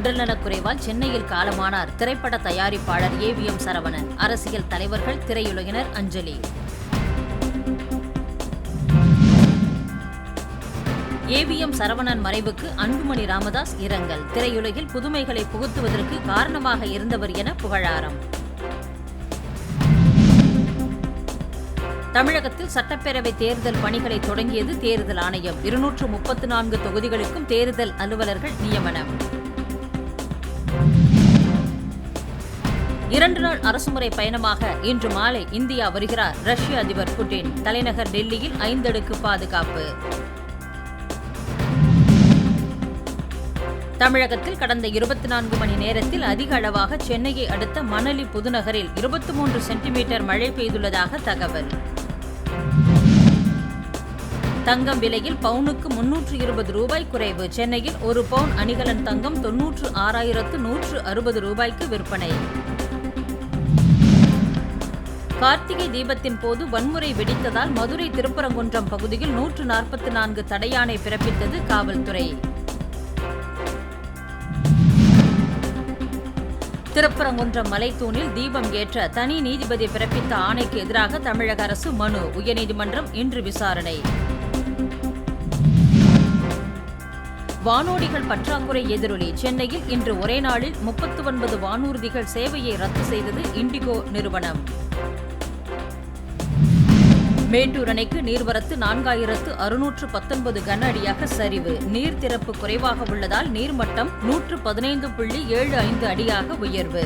உடல்நலக்குறைவால் சென்னையில் காலமானார். திரைப்பட தயாரிப்பாளர் ஏவிஎம் சரவணன் அரசியல் தலைவர்கள் திரையுலகினர் அஞ்சலி. ஏவிஎம் சரவணன் மறைவுக்கு அன்புமணி ராமதாஸ் இரங்கல். திரையுலகில் புதுமைகளை புகுத்துவதற்கு காரணமாக இருந்தவர் என புகழாரம். தமிழகத்தில் சட்டப்பேரவை தேர்தல் பணிகளை தொடங்கியது தேர்தல் ஆணையம். இருநூற்று முப்பத்து நான்கு தொகுதிகளுக்கும் தேர்தல் அலுவலர்கள் நியமனம். இரண்டு நாள் அரசுமுறை பயணமாக இன்று மாலை இந்தியா வருகிறார் ரஷ்ய அதிபர் புட்டின். தலைநகர் டெல்லியில் ஐந்தடுக்கு பாதுகாப்பு. தமிழகத்தில் கடந்த இருபத்தி நான்கு மணி நேரத்தில் அதிக அளவாக சென்னையை அடுத்த மணலி புதுநகரில் இருபத்தி மூன்று சென்டிமீட்டர் மழை பெய்துள்ளதாக தகவல். தங்கம் விலையில் பவுனுக்கு முன்னூற்று இருபது ரூபாய் குறைவு. சென்னையில் ஒரு பவுன் அணிகலன் தங்கம் தொன்னூற்று ஆறாயிரத்து நூற்று அறுபது ரூபாய்க்கு விற்பனை. கார்த்திகை தீபத்தின் போது வன்முறை வெடித்ததால் மதுரை திருப்பரங்குன்றம் பகுதியில் நூற்று நாற்பத்தி நான்கு தடையாணை பிறப்பித்தது காவல்துறை. திருப்பரங்குன்றம் மலைத்தூணில் தீபம் ஏற்ற தனி நீதிபதி பிறப்பித்த ஆணைக்கு எதிராக தமிழக அரசு மனு உயர்நீதிமன்றம் இன்று விசாரணை. வானூர்திகள் பற்றாக்குறை எதிரொலி சென்னையில் இன்று ஒரே நாளில் முப்பத்து ஒன்பது வானூர்திகள் சேவையை ரத்து செய்தது இண்டிகோ நிறுவனம். மேட்டூர் அணைக்கு நீர்வரத்து நான்காயிரத்து அறுநூற்று பத்தொன்பது கன அடியாக சரிவு. நீர் திறப்பு குறைவாக உள்ளதால் நீர்மட்டம் நூற்று பதினைந்து புள்ளி ஏழு ஐந்து அடியாக உயர்வு.